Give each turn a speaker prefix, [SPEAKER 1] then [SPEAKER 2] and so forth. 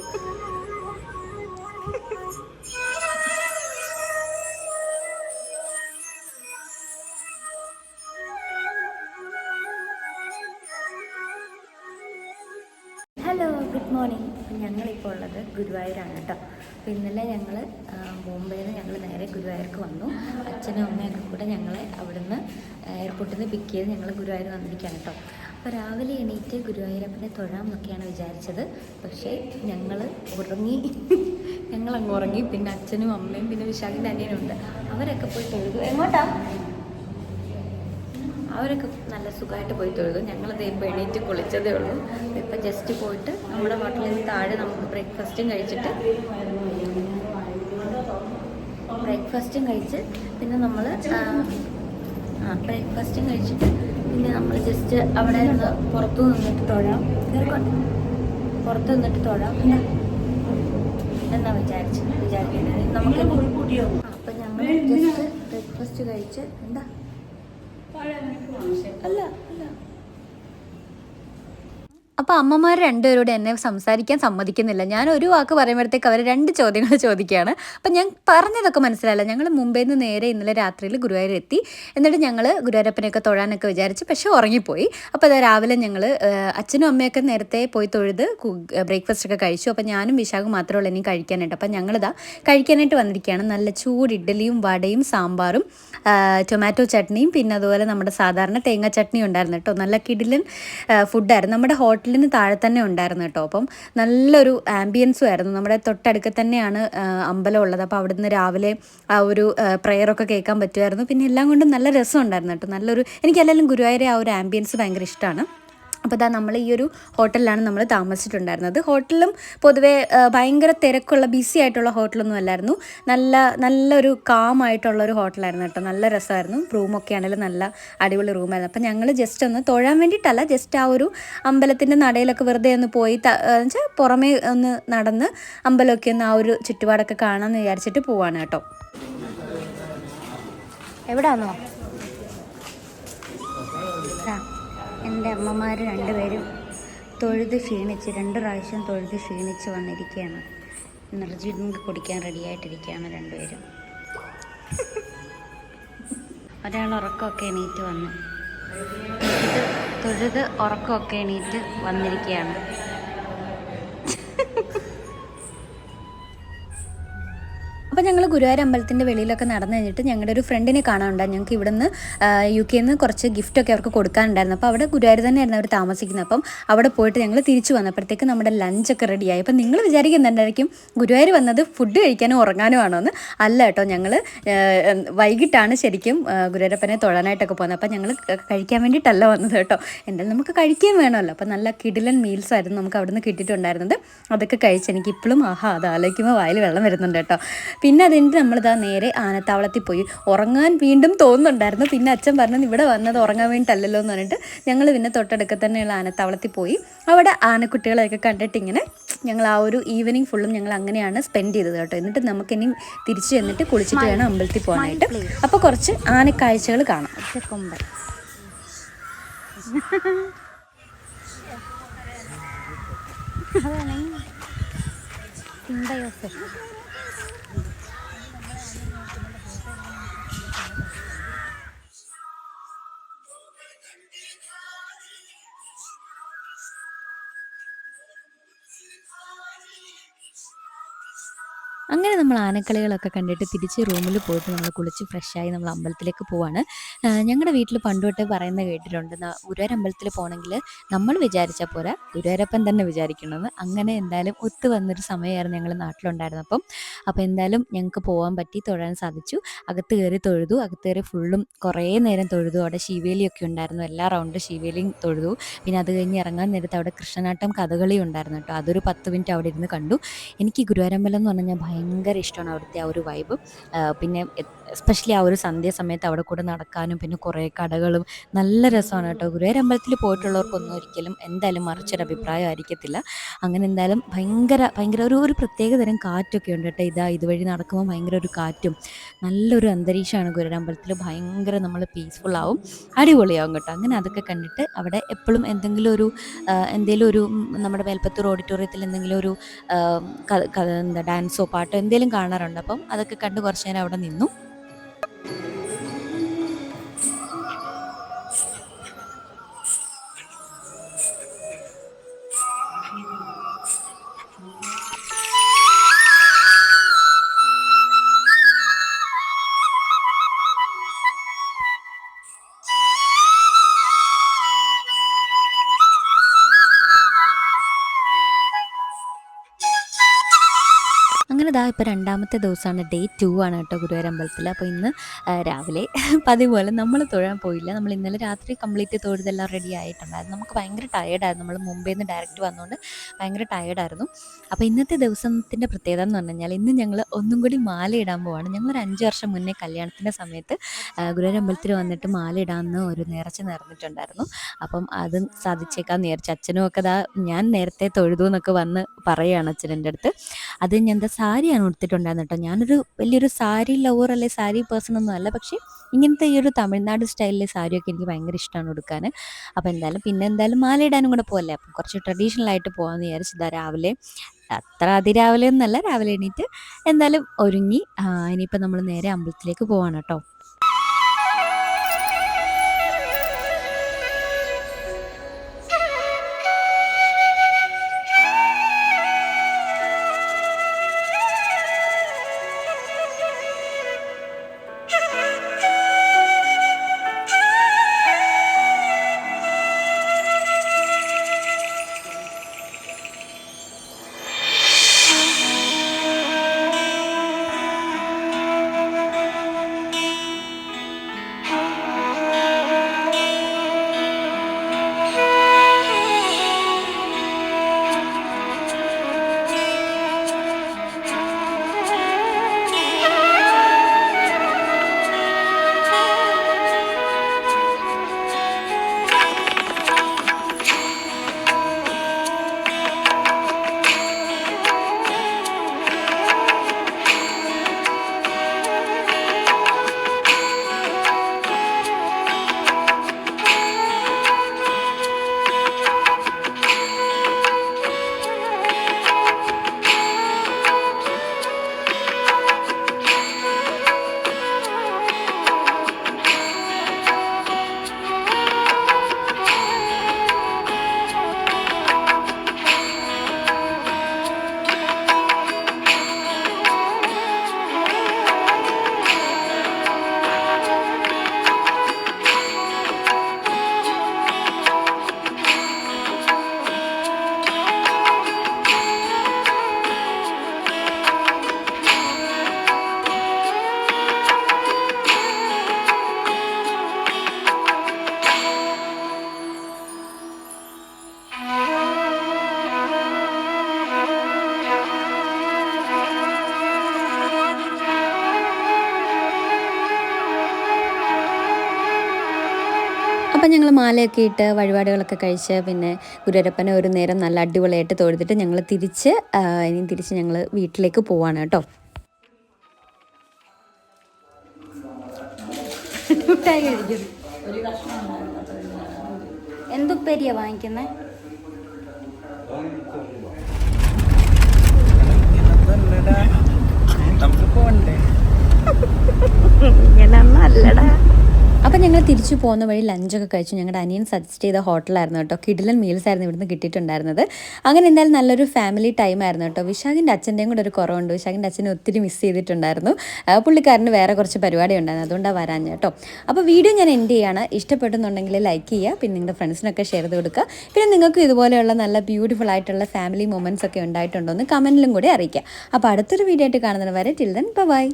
[SPEAKER 1] Hello good morning ഞങ്ങളിപ്പോൾ ഉള്ളത് ഗുരുവായൂരാണ് കേട്ടോ. അപ്പോൾ ഇന്നലെ ഞങ്ങൾ ബോംബെയിൽ നിന്ന് ഞങ്ങൾ നേരെ ഗുരുവായൂർക്ക് വന്നു. അച്ഛനും അമ്മയൊക്കെ കൂടെ ഞങ്ങളെ അവിടുന്ന് എയർപോർട്ടിൽ നിന്ന് പിക്ക് ചെയ്ത് ഞങ്ങൾ ഗുരുവായൂർ വന്നിരിക്കുകയാണ് കേട്ടോ. അപ്പോൾ രാവിലെ എണീറ്റ് ഗുരുവായൂരപ്പനെ തൊഴാം എന്നൊക്കെയാണ് വിചാരിച്ചത്. പക്ഷേ ഞങ്ങൾ ഉറങ്ങി ഞങ്ങൾ അങ്ങ് ഉറങ്ങി. പിന്നെ അച്ഛനും അമ്മയും പിന്നെ വിശാഖിന്റെ അനിയനുണ്ട്. അവരൊക്കെ പോയി തൊഴുതു. എങ്ങോട്ടാ? അവരൊക്കെ നല്ല സുഖമായിട്ട് പോയി തൊഴുതു. ഞങ്ങളത് ഇപ്പോൾ എണീറ്റ് കുളിച്ചതേ ഉള്ളൂ. ഇപ്പം ജസ്റ്റ് പോയിട്ട് നമ്മുടെ ഹോട്ടലിൽ നിന്ന് താഴെ നമുക്ക് ബ്രേക്ക്ഫാസ്റ്റും കഴിച്ചിട്ട് ബ്രേക്ക്ഫാസ്റ്റും കഴിച്ച് പിന്നെ നമ്മൾ ബ്രേക്ക്ഫാസ്റ്റും കഴിച്ചിട്ട് പിന്നെ നമ്മൾ ജസ്റ്റ് അവിടെ നിന്ന് പുറത്തു നിന്നിട്ട് തൊഴാം. കേൾക്കോട്ടെ പുറത്ത് നിന്നിട്ട് തൊഴാം. എന്നാ എന്നാ വിചാരിച്ചു വിചാരിക്കുന്നത് നമുക്ക് അപ്പം ഞങ്ങൾ ജസ്റ്റ് ബ്രേക്ക്ഫാസ്റ്റ് കഴിച്ച് എന്താ? അല്ല അല്ല. അപ്പോൾ അമ്മമാർ രണ്ടുപേരോട് എന്നെ സംസാരിക്കാൻ സമ്മതിക്കുന്നില്ല. ഞാൻ ഒരു വാക്ക് പറയുമ്പോഴത്തേക്ക് അവർ രണ്ട് ചോദ്യങ്ങൾ ചോദിക്കുകയാണ്. അപ്പം ഞാൻ പറഞ്ഞതൊക്കെ മനസ്സിലായില്ല. ഞങ്ങൾ മുംബൈയിൽ നിന്ന് നേരെ ഇന്നലെ രാത്രിയിൽ ഗുരുവായൂർ എത്തി. എന്നിട്ട് ഞങ്ങൾ ഗുരുവായൂരപ്പനെയൊക്കെ തൊഴാനൊക്കെ വിചാരിച്ച് പക്ഷേ ഉറങ്ങിപ്പോയി. അപ്പോൾ അത് രാവിലെ ഞങ്ങൾ അച്ഛനും അമ്മയൊക്കെ നേരത്തെ പോയി തൊഴുത് ബ്രേക്ക്ഫാസ്റ്റ് ഒക്കെ കഴിച്ചു. അപ്പോൾ ഞാനും വിശാഖും മാത്രമേ ഉള്ളൂ ഇനി കഴിക്കാനായിട്ട്. അപ്പം ഞങ്ങളിതാ കഴിക്കാനായിട്ട് വന്നിരിക്കുകയാണ്. നല്ല ചൂട് ഇഡ്ഡലിയും വടയും സാമ്പാറും ടൊമാറ്റോ ചട്നിയും പിന്നെ അതുപോലെ നമ്മുടെ സാധാരണ തേങ്ങ ചട്നിയും ഉണ്ടായിരുന്നു കേട്ടോ. നല്ല കിടിലൻ ഫുഡായിരുന്നു നമ്മുടെ ഹോട്ടലിന് താഴെ തന്നെ ഉണ്ടായിരുന്നു കേട്ടോ. അപ്പം നല്ലൊരു ആംബിയൻസും ആയിരുന്നു. നമ്മുടെ തൊട്ടടുക്ക തന്നെയാണ് അമ്പലം ഉള്ളത്. അപ്പോൾ അവിടുന്ന് രാവിലെ ആ ഒരു പ്രെയറൊക്കെ കേൾക്കാൻ പറ്റുമായിരുന്നു. പിന്നെ എല്ലാം കൊണ്ടും നല്ല രസം ഉണ്ടായിരുന്നു കേട്ടോ. നല്ലൊരു എനിക്കെല്ലാവരും ഗുരുവായൂരെ ആ ഒരു ആംബിയൻസ് ഭയങ്കര ഇഷ്ടമാണ്. അപ്പോൾ ഇതാ നമ്മൾ ഈ ഒരു ഹോട്ടലിലാണ് നമ്മൾ താമസിച്ചിട്ടുണ്ടായിരുന്നത്. ഹോട്ടലും പൊതുവേ ഭയങ്കര തിരക്കുള്ള ബിസി ആയിട്ടുള്ള ഹോട്ടലൊന്നും അല്ലായിരുന്നു. നല്ല നല്ലൊരു കാം ആയിട്ടുള്ള ഒരു ഹോട്ടലായിരുന്നു കേട്ടോ. നല്ല രസമായിരുന്നു. റൂമൊക്കെ ആണെങ്കിലും നല്ല അടിപൊളി റൂമായിരുന്നു അപ്പോൾ ഞങ്ങൾ ജസ്റ്റ് ഒന്ന് തൊഴാൻ വേണ്ടിയിട്ടല്ല ജസ്റ്റ് ആ ഒരു അമ്പലത്തിന്റെ നടയിലൊക്കെ വെറുതെ ഒന്ന് പോയി വെച്ചാൽ പുറമേ ഒന്ന് നടന്ന് അമ്പലമൊക്കെ ഒന്ന് ആ ഒരു ചുറ്റുപാടൊക്കെ കാണാമെന്ന് വിചാരിച്ചിട്ട് പോവാണ് കേട്ടോ. എവിടാന്നോ? എന്റെ അമ്മമാർ രണ്ടുപേരും തൊഴുത് ക്ഷീണിച്ച് രണ്ട് പ്രാവശ്യം തൊഴുത് ക്ഷീണിച്ച് വന്നിരിക്കുകയാണ്. എനർജി ഡ്രിങ്ക് കുടിക്കാൻ റെഡിയായിട്ടിരിക്കുകയാണ് രണ്ടുപേരും. ഒരാൾ ഉറക്കമൊക്കെ എണീറ്റ് വന്നു. തൊഴുത് ഉറക്കമൊക്കെ എണീറ്റ് വന്നിരിക്കുകയാണ്. അപ്പോൾ ഞങ്ങൾ ഗുരുവായൂർ അമ്പലത്തിന്റെ വെളിയിലൊക്കെ നടന്നു കഴിഞ്ഞിട്ട് ഞങ്ങളുടെ ഒരു ഫ്രണ്ടിനെ കാണാനുണ്ടായി. ഞങ്ങൾക്ക് ഇവിടുന്ന് യു കെയിൽ നിന്ന് കുറച്ച് ഗിഫ്റ്റൊക്കെ അവർക്ക് കൊടുക്കാനുണ്ടായിരുന്നു. അപ്പോൾ അവിടെ ഗുരുവായൂർ തന്നെയായിരുന്നു അവർ താമസിക്കുന്നത്. അപ്പം അവിടെ പോയിട്ട് ഞങ്ങൾ തിരിച്ചു വന്നപ്പോഴത്തേക്ക് നമ്മുടെ ലഞ്ചൊക്കെ റെഡിയായി അപ്പം നിങ്ങൾ വിചാരിക്കുന്നുണ്ടായിരിക്കും ഗുരുവായൂർ വന്നത് ഫുഡ് കഴിക്കാനും ഉറങ്ങാനും ആണോ എന്ന് അല്ല കേട്ടോ ഞങ്ങൾ വൈകിട്ടാണ് ശരിക്കും ഗുരുവായൂരപ്പനെ തൊഴാനായിട്ടൊക്കെ പോകുന്നത്. അപ്പം ഞങ്ങൾ കഴിക്കാൻ വേണ്ടിയിട്ടല്ല വന്നത് കേട്ടോ എന്തായാലും നമുക്ക് കഴിക്കാൻ വേണമല്ലോ. അപ്പം നല്ല കിടിലൻ മീൽസ് ആയിരുന്നു നമുക്ക് അവിടുന്ന് കിട്ടിയിട്ടുണ്ടായിരുന്നത്. അതൊക്കെ കഴിച്ച് എനിക്ക് ഇപ്പോഴും ആഹാ അത് ആലോചിക്കുമ്പോൾ വായിൽ വെള്ളം വരുന്നുണ്ട് കേട്ടോ പിന്നെ അതിന്റെ നമ്മളിതാ നേരെ ആനത്താവളത്തിൽ പോയി. ഉറങ്ങാൻ വീണ്ടും തോന്നുന്നുണ്ടായിരുന്നു. പിന്നെ അച്ഛൻ പറഞ്ഞത് ഇവിടെ വന്നത് ഉറങ്ങാൻ വേണ്ടിയിട്ടല്ലല്ലോ എന്ന് പറഞ്ഞിട്ട് ഞങ്ങൾ പിന്നെ തൊട്ടടുക്ക തന്നെയുള്ള ആനത്താവളത്തിൽ പോയി. അവിടെ ആനക്കുട്ടികളെയൊക്കെ കണ്ടിട്ട് ഇങ്ങനെ ഞങ്ങൾ ആ ഒരു ഈവനിങ് ഫുള്ളും ഞങ്ങൾ അങ്ങനെയാണ് സ്പെൻഡ് ചെയ്തത് കേട്ടോ. എന്നിട്ട് നമുക്ക് ഇനി തിരിച്ചു ചെന്നിട്ട് കുളിച്ചിട്ട് വേണം അമ്പലത്തിൽ പോകാനായിട്ട്. അപ്പോൾ കുറച്ച് ആനക്കാഴ്ചകൾ കാണാം. കൊമ്പൻ അങ്ങനെ നമ്മൾ ആനക്കളികളൊക്കെ കണ്ടിട്ട് തിരിച്ച് റൂമിൽ പോയിട്ട് നമ്മൾ കുളിച്ച് ഫ്രഷായി നമ്മൾ അമ്പലത്തിലേക്ക് പോവാണ്. ഞങ്ങളുടെ വീട്ടിൽ പണ്ട് തൊട്ടേ പറയുന്നത് കേട്ടിട്ടുണ്ട്. ഗുരുവായൂർ അമ്പലത്തിൽ പോകണമെങ്കിൽ നമ്മൾ വിചാരിച്ചാൽ പോരാ ഗുരുവായൂരപ്പൻ തന്നെ വിചാരിക്കണമെന്ന് അങ്ങനെ എന്തായാലും ഒത്തു വന്നൊരു സമയമായിരുന്നു ഞങ്ങൾ നാട്ടിലുണ്ടായിരുന്നപ്പം. അപ്പോൾ എന്തായാലും ഞങ്ങൾക്ക് പോകാൻ പറ്റി തൊഴാൻ സാധിച്ചു. അകത്ത് കയറി തൊഴുതു. അകത്ത് കയറി ഫുള്ളും കുറേ നേരം തൊഴുതു. അവിടെ ശിവേലിയൊക്കെ ഉണ്ടായിരുന്നു. എല്ലാ റൗണ്ട് ശിവേലിയും തൊഴുതു. പിന്നെ അത് കഴിഞ്ഞ് ഇറങ്ങാൻ നേരത്ത് അവിടെ കൃഷ്ണനാട്ടം കഥകളി ഉണ്ടായിരുന്നു കേട്ടോ. അതൊരു പത്ത് മിനിറ്റ് അവിടെ ഇരുന്ന് കണ്ടു. എനിക്ക് ഗുരുവായൂരമ്പലം എന്ന് പറഞ്ഞാൽ ഭയങ്കര ഇഷ്ടമാണ് അവിടുത്തെ ആ ഒരു വൈബ് പിന്നെ എസ്പെഷ്യലി ആ ഒരു സന്ധ്യ സമയത്ത് അവിടെ കൂടെ നടക്കാനും പിന്നെ കുറേ കടകളും നല്ല രസമാണ് കേട്ടോ. ഗുരുവായൂർ അമ്പലത്തിൽ പോയിട്ടുള്ളവർക്കൊന്നും ഒരിക്കലും എന്തായാലും മറിച്ചൊരു അഭിപ്രായം ആയിരിക്കത്തില്ല. അങ്ങനെ എന്തായാലും ഭയങ്കര ഭയങ്കര ഒരു ഒരു പ്രത്യേക തരം കാറ്റൊക്കെ ഉണ്ട് കേട്ടോ. ഇതാ ഇതുവഴി നടക്കുമ്പോൾ ഭയങ്കര ഒരു കാറ്റും നല്ലൊരു അന്തരീക്ഷമാണ് ഗുരുവായൂർ അമ്പലത്തിൽ ഭയങ്കര നമ്മൾ പീസ്ഫുൾ ആവും അടിപൊളിയാവും കേട്ടോ. അങ്ങനെ അതൊക്കെ കണ്ടിട്ട് അവിടെ എപ്പോഴും എന്തെങ്കിലും ഒരു എന്തെങ്കിലും ഒരു നമ്മുടെ മേൽപ്പത്തൂർ ഓഡിറ്റോറിയത്തിൽ എന്തെങ്കിലും ഒരു എന്താ ഡാൻസോ പാട്ടോ എന്തെങ്കിലും കാണാറുണ്ട്. അപ്പം അതൊക്കെ കണ്ട് കുറച്ച് നേരം അവിടെ നിന്നു. അങ്ങനെ ദാ ഇപ്പോൾ രണ്ടാമത്തെ ദിവസമാണ് ഡേ ടു ആണ് കേട്ടോ ഗുരുവായൂർ അമ്പലത്തിൽ അപ്പോൾ ഇന്ന് രാവിലെ പതിപോലെ നമ്മൾ തൊഴാൻ പോയില്ല. നമ്മൾ ഇന്നലെ രാത്രി കംപ്ലീറ്റ് തൊഴുതെല്ലാം റെഡി ആയിട്ടുണ്ടായിരുന്നു. നമുക്ക് ഭയങ്കര ടയേർഡായിരുന്നു നമ്മൾ മുംബൈയിൽ നിന്ന് ഡയറക്റ്റ് വന്നുകൊണ്ട് ഭയങ്കര ടയേർഡായിരുന്നു അപ്പോൾ ഇന്നത്തെ ദിവസത്തിന്റെ പ്രത്യേകത എന്ന് പറഞ്ഞു കഴിഞ്ഞാൽ ഇന്ന് ഞങ്ങൾ ഒന്നും കൂടി മാല ഇടാൻ പോവാണ്. ഞങ്ങൾ ഒരു അഞ്ച് വർഷം മുന്നേ കല്യാണത്തിന്റെ സമയത്ത് ഗുരുവായൂർ അമ്പലത്തിൽ വന്നിട്ട് മാല ഇടാമെന്ന് ഒരു നേർച്ച നേർന്നിട്ടുണ്ടായിരുന്നു അപ്പം അത് സാധിച്ചേക്കാൻ നേർച്ച അച്ഛനും ഒക്കെ ഞാൻ നേരത്തെ തൊഴുതു എന്നൊക്കെ വന്ന് പറയുകയാണ് അച്ഛന്റെ അടുത്ത്. അത് ഞാൻ എന്താ സാരിയാണ് ഉടുത്തിട്ടുണ്ടായിരുന്നു കേട്ടോ. ഞാനൊരു വലിയൊരു സാരി ലവർ അല്ലെ സാരി പേഴ്സൺ ഒന്നും അല്ല. പക്ഷേ ഇങ്ങനത്തെ ഈ ഒരു തമിഴ്നാട് സ്റ്റൈലിലെ സാരിയൊക്കെ എനിക്ക് ഭയങ്കര ഇഷ്ടമാണ് ഉടുക്കാൻ. അപ്പോൾ എന്തായാലും പിന്നെ എന്തായാലും മാലയിടാനും കൂടെ പോകല്ലേ അപ്പം കുറച്ച് ട്രഡീഷണൽ ആയിട്ട് പോകാമെന്ന് വിചാരിച്ചതാ രാവിലെ അത്ര അതിരാവിലെ ഒന്നല്ല രാവിലെ എണീറ്റ് എന്തായാലും ഒരുങ്ങി ഇനിയിപ്പോൾ നമ്മൾ നേരെ അമ്പലത്തിലേക്ക് പോവാണ് കേട്ടോ. അപ്പം ഞങ്ങൾ മാലയൊക്കെ ഇട്ട് വഴിപാടുകളൊക്കെ കഴിച്ച് പിന്നെ ഗുരുവരപ്പനെ ഒരു നേരം നല്ല അടിപൊളിയായിട്ട് തൊഴുതിട്ട് ഞങ്ങൾ തിരിച്ച് ഇനി തിരിച്ച് ഞങ്ങൾ വീട്ടിലേക്ക് പോവാണ് കേട്ടോ.
[SPEAKER 2] എന്തുപ്പേരിയാ വാങ്ങിക്കുന്നത്
[SPEAKER 3] നമുക്ക് പോണ്ടേ
[SPEAKER 2] അപ്പം ഞങ്ങൾ തിരിച്ചു പോകുന്ന വഴി ലഞ്ചൊക്കെ കഴിച്ചു. ഞങ്ങളുടെ അനിയൻ സജസ്റ്റ് ചെയ്ത ഹോട്ടലായിരുന്നു കേട്ടോ. കിഡിലൻ മീൽസ് ആയിരുന്നു ഇവിടുന്ന് കിട്ടിയിട്ടുണ്ടായിരുന്നത്. അങ്ങനെ എന്തായാലും നല്ലൊരു ഫാമിലി ടൈം ആയിരുന്നു കേട്ടോ. വിശാഖിന്റെ അച്ഛന്റെയും കൂടെ ഒരു കുറവുണ്ട്. വിശാഖിന്റെ അച്ഛനെ ഒത്തിരി മിസ് ചെയ്തിട്ടുണ്ടായിരുന്നു. പുള്ളിക്കാരന് വേറെ കുറച്ച് പരിപാടി ഉണ്ടായിരുന്നു. അതുകൊണ്ടാണ് വരാഞ്ഞ കേട്ടോ. അപ്പോൾ വീഡിയോ ഞാൻ എൻഡ് ചെയ്യാണ്. ഇഷ്ടപ്പെട്ടെന്നുണ്ടെങ്കിൽ ലൈക്ക് ചെയ്യുക. പിന്നെ നിങ്ങളുടെ ഫ്രണ്ട്സിനൊക്കെ ഷെയർ ചെയ്ത് കൊടുക്കുക. പിന്നെ നിങ്ങൾക്ക് ഇതുപോലെയുള്ള നല്ല ബ്യൂട്ടിഫുൾ ആയിട്ടുള്ള ഫാമിലി മൊമെന്റ്സ് ഒക്കെ ഉണ്ടായിട്ടുണ്ടോ എന്ന് കമന്റിലും കൂടി അറിയിക്കുക. അപ്പോൾ അടുത്തൊരു വീഡിയോ ആയിട്ട് കാണുന്നതിന് വരെ ടിൽ ദൻ ബൈ